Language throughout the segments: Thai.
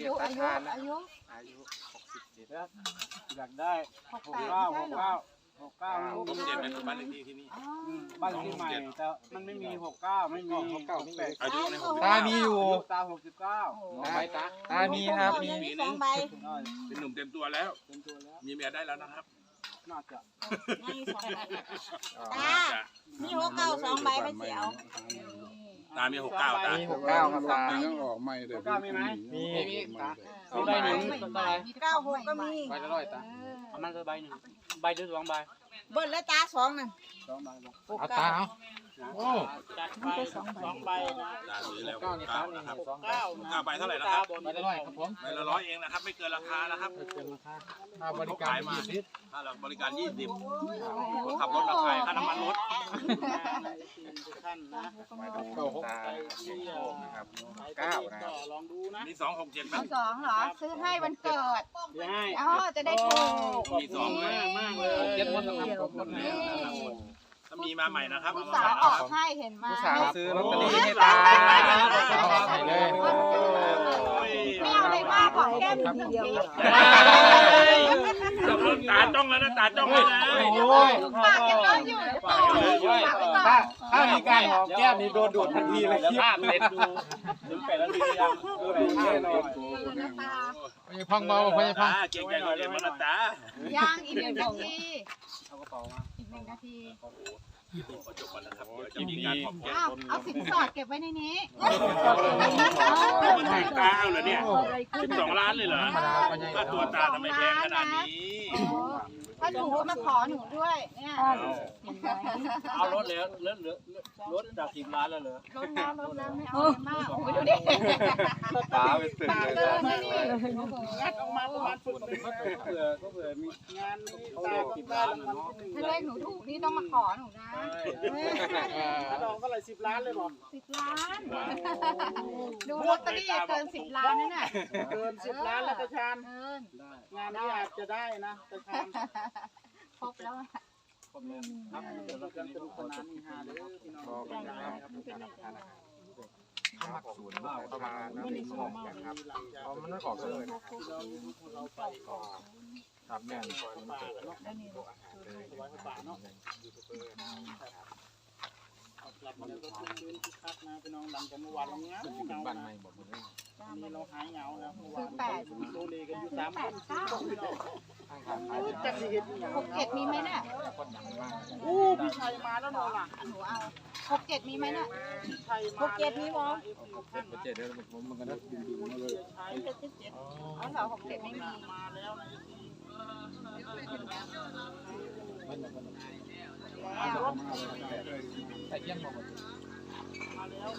อายุอายุอายุอายุหกสิบเจ็ดอยากได้หกเก้าหกเก้าหกเก้าผมเจ็ดเป็นบ้านเลขที่ที่นี่ อ๋อบ้านที่ใหม่แต่มันไม่มีหกเก้าไม่มีหกเก้าแปดอายุในหกตามีอยู่ ตาหกสิบเก้าตา ตามีครับมี มีสองใบเป็นหนุ่มเต็มตัวแล้ว เป็นตัวแล้วมีเมียได้แล้วนะครับน่าจะมีสองใบตาจะมีหัวเก้าสองใบไม่เสียว ตามีหกเก้าตามีหกเก้าครับตายังออกใหม่เลยหกเก้ามีไหมมีมีตามีใบหนึ่งใบเก้าหกก็มีใบละร้อยตาเอามันใบหนึ่งใบหรือสองใบเบิ้ลแล้วตาสองนั่นสองใบบอกเอาตาเอา โอ้จัดไปสองใบนะตาซื้อแล้วเก้านี่เก้าตานะครับสองเก้าเก้าใบเท่าไหร่นะครับใบละร้อยครับผมใบละร้อยเองนะครับ ไม่เกินราคานะครับเป็นราคาค่าบริการยี่สิบถ้าเราบริการยี่สิบขับรถราคาค่าน้ำมันรถท่านนะเก้าหกตานะครับเก้านะครับลองดูนะมีสองหกเจ็ดไหมเอาสองเหรอซื้อให้วันเกิดเดี๋ยวให้อ๋อจะได้ถูกมีสองไหมมากเลยเจ็ดคนนะครับครบหมดเลย ถ้ามีมาใหม่นะครับผู้เอามาสาใหวม่อนะอกครับให้เห็นไหมผู้สาวซื้อลอตเตอรี่ให้ตาสาวเอาให้เลยไม่เอาอะไรมากขอแค่ทีเดียวตาจ้องแล้วนะตาจ้องแล้วนะโอ้ยปากยังน้อยอยู่เดี๋ยวต่อฝากไว้ก่อนถ้าถ้าในการหอมแก้มนี่โดนดูดทันทีเลยภาพเด็ดดูถึงแปดนาทียังดูดูแน่นอนพญพังเบาพญพัตางเก่งใจหน่อยเลยมันนะตาย่างอีกหนึ่งนาที เอากระเป๋ามาอีกหนึ่งนาทีขอจบก่อนนะครับเดี๋ย วจะมีการขอบแก้มอ้าวเอาสินสอดเก็บไว้ในนี้มันถูกตาเอาเหรอเนี่ยสิบสองล้านเลยเหรอธรรมดาพญค่าตัวตาทำไมแพงขนาดนี้ถ้าถูกมาขอหนูด้วยเนี่ยเอารถแล้วรถเหลือรถจากสิบล้านแล้วเหรอลดแล้วลดแล้วไม่เอามากโอ้ยดูดิตาเป็นตึกเลยเกินนะนี่งัดออกมาประมาณฝึกหนึ่งเผื่อก็เผื่อมีงานเขาเรียกสิบล้านมันถ้าเลขหนูถูกนี่ต้องมาขอหนูนะถ้าดอกเท่าไหร่สิบล้านเลยบอกสิบล้าน ดูลอตเตอรี่เกินสิบล้านนั่นน่ะเกินสิบล้านแล้วตาชานเกินงานนี้อาจจะได้นะตาชานครบแล้วอะครับเดี๋ยวเราจะสนุกสนานมีฮาเด้อพี่น้องได้แล้วไม่เป็นไรจ้ะมักศูนย์บ้าเข้ามานะเป็นของนะครับเอาะมันไม่ขอกเลยเราไปก่อน ครับแม่นป่าเนาะแล้วนี่ถวายป่าเนาะกลับมาแล้วก็คืนคึกคักนะพี่น้องหลังจากเมื่อวานเราเงี้ยเงาบ้านใหม่บอกหมดเลยวันนี้เราหายเหงาแล้วเมื่อวานแปดโซเลกันอยู่สามคนสี่คนพี่น้องข้างทางายจักสิเห็นอย่างหกเจ็ดมีไหมเนี่ยคนดังมากอู้พี่ชัยมาแล้วเนาะล่ะหนูเอาหกเจ็ดมีไหมเนี่ยพี่ชัยหกเจ็ดมีบ่เป็นเจ็ดเดือนผมมันก็ได้ดึงดึงมาเลยชัยเจ็ดเจ็ดเจ็ดอ๋อเหรอหกเจ็ดไม่มีมาแล้วนะ แล้ว แต่เที่ ยงบอกหมดมาแล้ว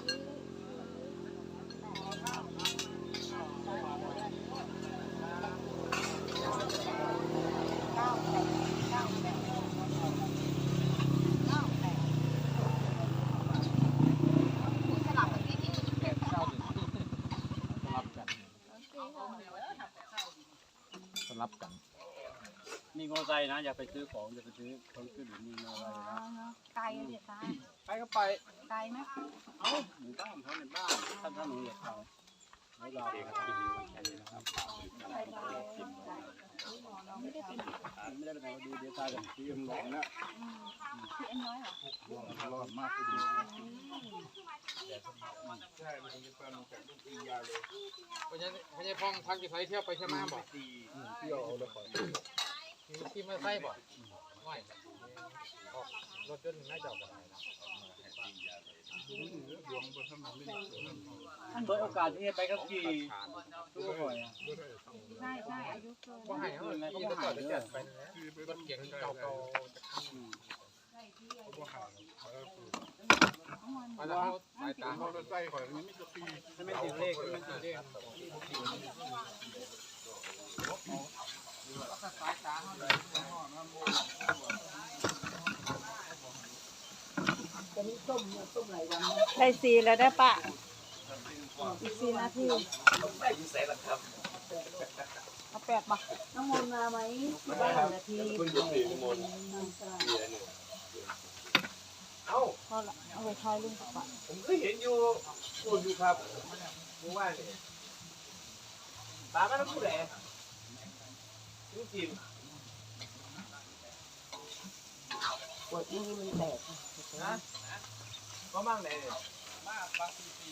เก้าแปดเก้าแปดเก้าแปดสลับกันดีๆแปดเก้าสลับกันสลับกันมีโงไซนะ อย่าไปซื้อของ อย่าไปซื้อของซื้อหรือมีโงไซนะ ไกลอะเนี่ยตาไปก็ไป ไกลไหมเอ้าหมู่บ้านเขาในบ้านท่านท่านหนูอยากเขาแล้วเราเองก็ไปดูแค่นี้นะครับไม่ได้ไปไหนดูเดี๋ยวตายแบบที่ยังหลงนะพี่เอ็นน้อยเหรอร้อนมากไปดูพญพญพองพักกี่ไฟเที่ยวไปใช่ไหมบอกเที่ยวเอาแล้วก่อน ที่มาใส่บ่ไม่รถยนต์น่าจะเอาไปได้เปิดโอกาสที่จะไปกับขี่ตู้บ่อยใช่ใช่อายุเกินก็ให้เขาเลยก็ไม่หายเลยไปนะรถเก๋งเก่าๆไปแล้วสายตาเขาใส่ข่อยนี่ไม่จะตีถ้าไม่ติดเลขไม่ติดเลข ได้สี่แล้วได้ปะอีกสี่นาทีเอาแปดปะน้องมนมาไหมได้หนึ่งนาทีคุณจะตีมนพอละเอาไปทายลุงกับปะผมก็เห็นอยู่พูดอยู่ครับเมื่อวานเนี่ยตามันต้องผู้ใดลู กทีมปวดนี่มันแตกนะก็มั่งไหนเนี่ยมาบางทีที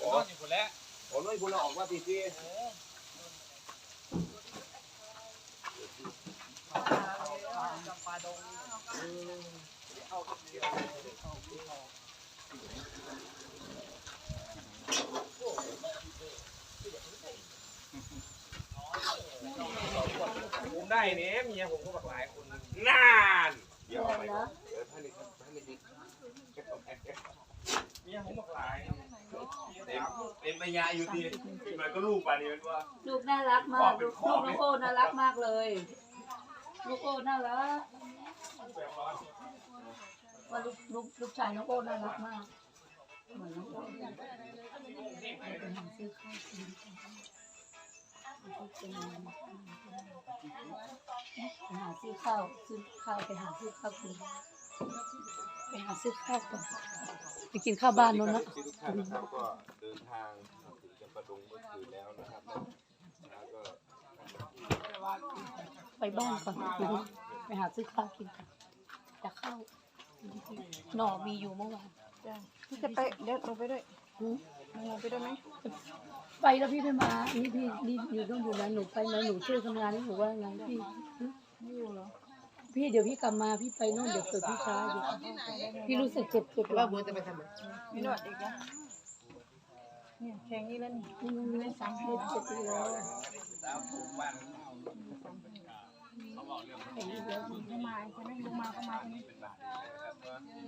นอนอยู่คนแล้วผมน้อยคุณเราออกว่าทีที ผมได้เนี่ยเมียผมก็บักหลายคนนานเดี๋ยวไปเดี๋ยวท่านนี่ท่านนี่ดิเมียผมบักหลายเต็มเต็มปัญญาอยู่ดีมันก็ลูกไปนนี้มันว่าลูกน่ารักมากลูกลูกน้องโอน่ารักมากเลย ลูกโอน่ารักว่าลูกลูกลูกชายน้องโอน่ารักมากเหมือนน้องโอ หาซื้อข้าวกินไปหาซื้อข้าวซื้อข้าวไปหาซื้อข้าวกินไปหาซื้อข้าวก่อนไปกินข้าวบ้านนู้นนะทุกท่านนะครับก็เดินทางมาถึงจังประดงเมื่อคืนแล้วนะครับแล้วก็ไปบ้านก่อนไปหาซื้อข้าวกินก่อนจะเข้าหน่อมีอยู่เมื่อวานพี่จะไปเดี๋ยวลงไปด้วยหืมลงไปด้วยไหม ไปแล้วพี่ไม่มานี่พี่นี่อยู่ต้องอยู่แลหนูไปแล้วหนูช่วยทำงานนี่หนูว่าไงพี่ไม่อยู่เหรอพี่เดี๋ยวพี่กลับมาพี่ไปโน่นเดี๋ยวเกิดพี่ช้าอยู่พี่รู้สึกเจ็บเจ็บหลังมีหนวดอีกนะเนี่ยแข็งนี่แล้วนี่นี่นไม่ได้สามเจ็บเจ็บอยู่แล้วเห็นอีกแล้วไม่มาใช่ไหมลงมาก็มาตรงนี้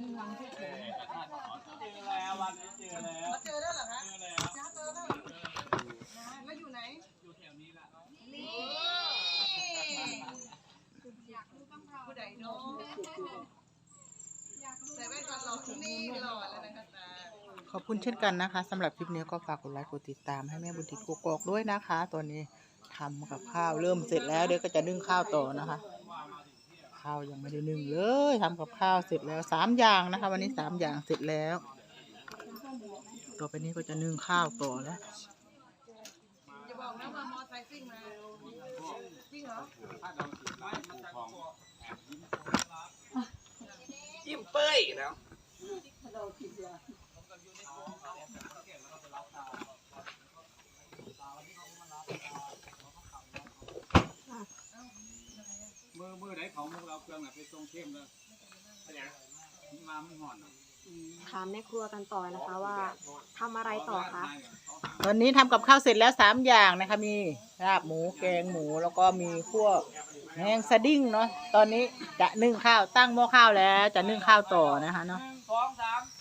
นี่หลังที่แขนเจอแล้วเหรอคะจ้าเจอแล้วเหรอแล้วอยู่ไหน อยู่แถวนี้ละนี่อยากรู้บ้างเราผู้ใดเนาะใส่แว่นก่อนหล่อนี่ หล่อแล้วนะคะตา ขอบคุณเช่นกันนะคะสำหรับคลิปนี้ก็ฝากกดไลค์กดติดตามให้แม่บุญทิศกกอกด้วยนะคะ ตอนนี้ทำกับข้าวเริ่มเสร็จแล้วเดี๋ยวก็จะนึ่งข้าวต่อนะคะ ข้าวยังไม่ได้นึ่งเลยทำกับข้าวเสร็จแล้วสามอย่างนะคะ วันนี้สามอย่างเสร็จแล้ว ต่อไปนี้ก็จะนึ่งข้าวต่อแล้วอย่าบอกนะว่ามอไซค์ซิ่งมาจริงเหรอจิ้มเป้ยแล้ว มือมือไหน ของพวกเราเครื่องน่ะไปทรงเข้มแล้วมาไม่ห่อนถามแม่ครัวกันต่อนะคะว่าทำอะไรต่อคะตอนนี้ทำกับข้าวเสร็จแล้วสามอย่างนะคะมีลาบหมูแกงหมูแล้วก็มีขั้วแห้งสดิ้งเนาะตอนนี้จะนึ่งข้าวตั้งหม้อข้าวแล้ว จะนึ่งข้าวต่อนะคะเนาะ